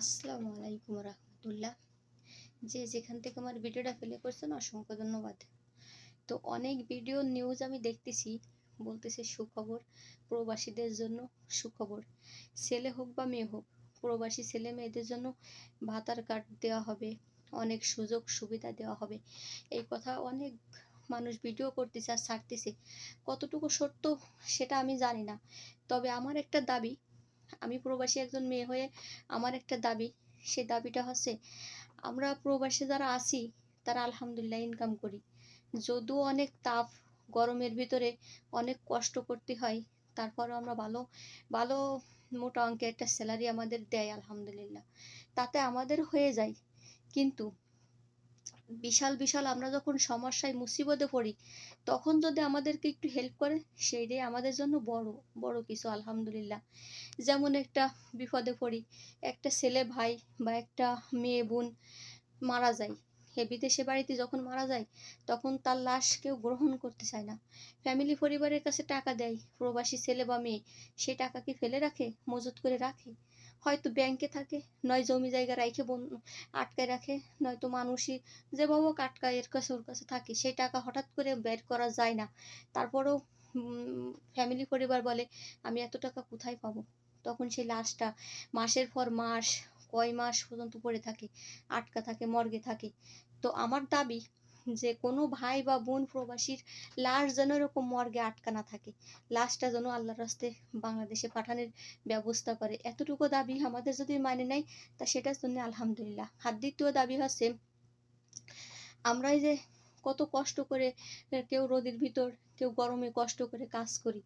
আসসালামু আলাইকুম রহমতুল্লাহ। যে যেখান থেকে আমার ভিডিওটা প্লে করছেন অসংখ্য ধন্যবাদ। তো অনেক ভিডিও নিউজ আমি দেখতেছি, বলতেছে সুখবর, প্রবাসীদের জন্য সুখবর। ছেলে হোক বা মেয়ে হোক, প্রবাসী ছেলে মেয়েদের জন্য ভাতার কার্ড দেওয়া হবে, অনেক সুযোগ সুবিধা দেওয়া হবে। এই কথা অনেক মানুষ ভিডিও করতেছে আর ছাড়তেছে। কতটুকু সত্য সেটা আমি জানি না। তবে আমার একটা দাবি আমি প্রবাসী একজন মেয়ে হয়ে আমার একটা দাবি, সে দাবিটা হচ্ছে, আমরা প্রবাসে যারা আছি, তারা আলহামদুলিল্লাহ ইনকাম করি। যদিও অনেক তাপ, গরমের ভিতরে অনেক কষ্ট করতে হয়, তারপরও আমরা ভালো ভালো মোটা অঙ্কের একটা স্যালারি আমাদের দেয় আলহামদুলিল্লাহ। তাতে আমাদের হয়ে যায়। কিন্তু বিশাল বিশাল আমরা যখন সমস্যায়, মুসিবতে পড়ি, তখন যদি আমাদেরকে একটু হেল্প করে, সেইটাই আমাদের জন্য বড় বড় কিছু, আলহামদুলিল্লাহ। যেমন একটা বিপদে পড়ি, একটা ছেলে ভাই বা একটা মেয়ে, বোন মারা যায়। হে বিদেশে বাড়িতে যখন মারা যায়, তখন তার লাশ কেউ গ্রহণ করতে চায় না। ফ্যামিলি পরিবারের কাছে টাকা দেয়, প্রবাসী ছেলে বা মেয়ে, সে টাকা কি ফেলে রাখে, মজুত করে রাখে? হয়তো ব্যাংকে থাকে, নয় জমি জায়গা বন, আটকায় রাখে, নয়তো মানুষই যেভাবে হোক আটকায় এর কাছে ওর কাছে থাকে, সেই টাকা হঠাৎ করে বের করা যায় না। তারপরেও ফ্যামিলি পরিবার বলে, আমি এত টাকা কোথায় পাবো? তখন সেই লাশটা মাসের পর মাস, কয় মাস পর্যন্ত পড়ে থাকে, আটকা থাকে, মর্গে থাকে। তো আমার দাবি যে কোনো ভাই বা বোন প্রবাসীর লাশ যেন এরকম মর্গে আটকা না থাকে। লাশটা যেন আল্লাহর রাস্তে বাংলাদেশে পাঠানোর ব্যবস্থা করে। এতটুকু দাবি আমাদের যদি মানে নেয় তা সেটার জন্য আলহামদুলিল্লাহ। আর দ্বিতীয় দাবি হচ্ছে আমরাই যে কত কষ্ট করে কেউ রোদের ভিতর, কেউ গরমে কষ্ট করে কাজ করি।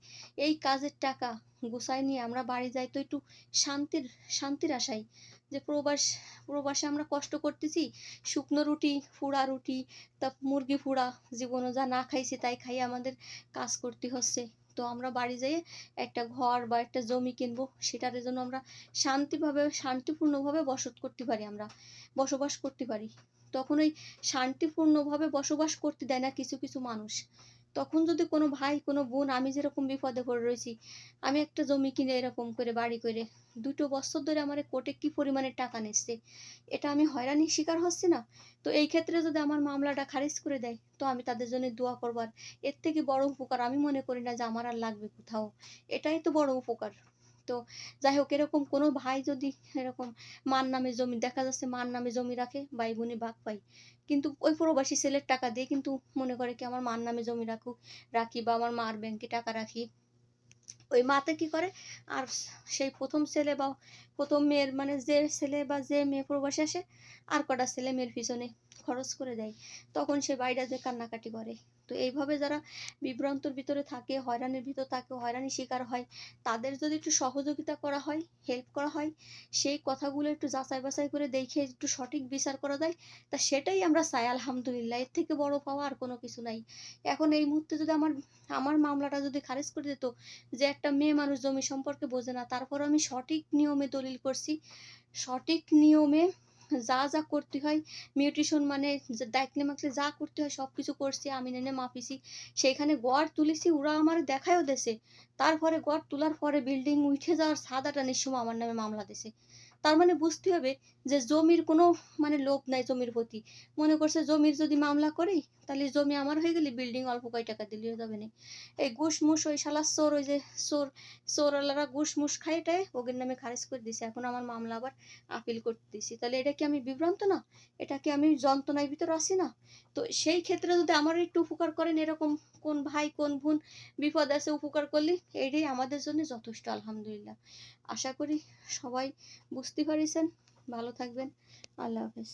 এই কাজের টাকা গুছাই নিয়ে আমরা বাড়ি যাই তো একটু শান্তির শান্তির আশায় যে প্রবাস, প্রবাসে আমরা কষ্ট করতেছি। শুকনো রুটি, ফুড়া রুটি, তা মুরগি ফুড়া, জীবনও যা না খাইছি তাই খাই আমাদের কাজ করতে হচ্ছে। তো আমরা বাড়ি যেয়ে একটা ঘর বা একটা জমি কিনবো সেটার জন্য আমরা শান্তিভাবে, শান্তিপূর্ণভাবে বসত করতে পারি আমরা, বসবাস করতে পারি। তখন ওই শান্তিপূর্ণভাবে বসবাস করতে দেয় না কিছু কিছু মানুষ। তখন যদি কোনো ভাই, কোনো বোন আমি যেরকম বিপদে পড়ে রয়েছি, আমি একটা জমি কিনে এরকম করে বাড়ি করে দুটো বছর ধরে আমার কোর্টে কি পরিমাণে টাকা নিচ্ছে? এটা আমি হয়রানির শিকার হচ্ছি না? তো এই ক্ষেত্রে যদি আমার মামলাটা খারিজ করে দেয়, তো আমি তাদের জন্য দোয়া করবার এর থেকে বড় উপকার আমি মনে করি না যে আমার আর লাগবে কোথাও। এটাই তো বড় উপকার। তো যাই হোক এরকম কোনো ভাই যদি এরকম মার নামে জমি, দেখা যাচ্ছে মার নামে জমি রাখে, ভাই বোনে ভাগ পাই। কিন্তু ওই প্রবাসী ছেলের টাকা দিয়ে কিন্তু মনে করে কি, আমার মার নামে জমি রাখুক, রাখি বা আমার মার ব্যাংকে টাকা রাখি। ওই মাতে কি করে? আর সেই প্রথম ছেলে বা প্রথম মেয়ের মানে যে ছেলে বা যে মেয়ে প্রবাসে আসে, আর কটা ছেলে মেয়ের পিছনে খরচ করে দেয়। তখন সে বাইরে যে কান্নাকাটি করে। তো এইভাবে যারা বিভ্রান্তর ভিতরে থাকে, হয়রানির ভিতর থাকে, হয়রানির শিকার হয়, তাদের যদি একটু সহযোগিতা করা হয় হেল্প করা হয়, সেই কথাগুলো একটু যাচাই বাছাই করে দেখে একটু সঠিক বিচার করা যায়, তা সেটাই আমরা চাই, আলহামদুলিল্লাহ। এর থেকে বড় পাওয়া আর কোনো কিছু নাই। এখন এই মুহূর্তে যদি আমার আমার মামলাটা যদি খারিজ করে দিত যে একটা মেয়ে মানুষ জমি সম্পর্কে বোঝে না তারপর আমি সঠিক নিয়মে দলিল করছি। সঠিক নিয়মে যা যা করতে হয় মিউটিশন মানে দেখলে মাখলে যা করতে হয় সব কিছু করছি, আমি নেনে মাপিছি। সেইখানে গড় তুলেছি, ওরা আমার দেখায়ও দেশে তারপরে গড় তোলার পরে বিল্ডিং উঠে যাওয়ার সাদাটা নিঃসময় আমার নামে মামলা দিছে তার মানে বুঝতে হবে যে জমির কোনো মানে লোভ নাই জমির প্রতি। মনে করছে জমির যদি মামলা করি তাহলে জমি আমার হয়ে গেলে বিল্ডিং অল্প কয় টাকা দিলেও যাবে না। এই ঘুষ মুষ ওই শালার চোর, ওই যে চোর, চোরওয়ালারা ঘুষ মুষ খাইটায় ওদের নামে খারিজ করে দিছে। এখন আমার মামলা আবার আপিল করতে দিছি তাহলে এটা কি আমি বিভ্রান্ত না? এটা কি আমি যন্ত্রণার ভিতর আছি না? তো সেই ক্ষেত্রে যদি আমার একটু উপকার করেন, এরকম কোন ভাই, কোন বোন বিপদ আছে উপকার করলে এইটাই আমাদের জন্য যথেষ্ট, আলহামদুলিল্লাহ। আশা করি সবাই বুঝতে পারিছেন ভালো থাকবেন আল্লাহ হাফেজ।